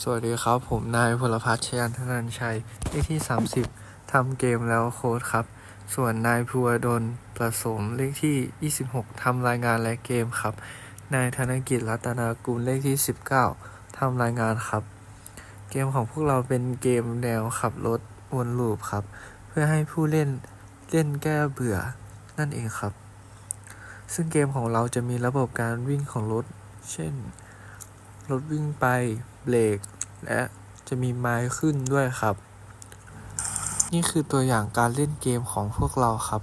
สวัสดีครับ ผมนายพลพัฒน์ชยันทนันชัยเลขที่ 30ทำเกมแล้วโค้ดครับ ส่วนนายภูวดลประสมเลขที่ 26ทำรายงานและเกมครับ นายธนกิจรัตนากุลเลขที่ 19ทำรายงานครับ เกมของพวกเราเป็นเกมแนวขับรถวนลูปครับ เพื่อให้ผู้เล่นเล่นแก้เบื่อนั่นเองครับ ซึ่งเกมของเราจะมีระบบการวิ่งของรถ เช่น รถวิ่งไป เบรกและจะมีไม้ขึ้นด้วยครับ นี่คือตัวอย่างการเล่นเกมของพวกเราครับ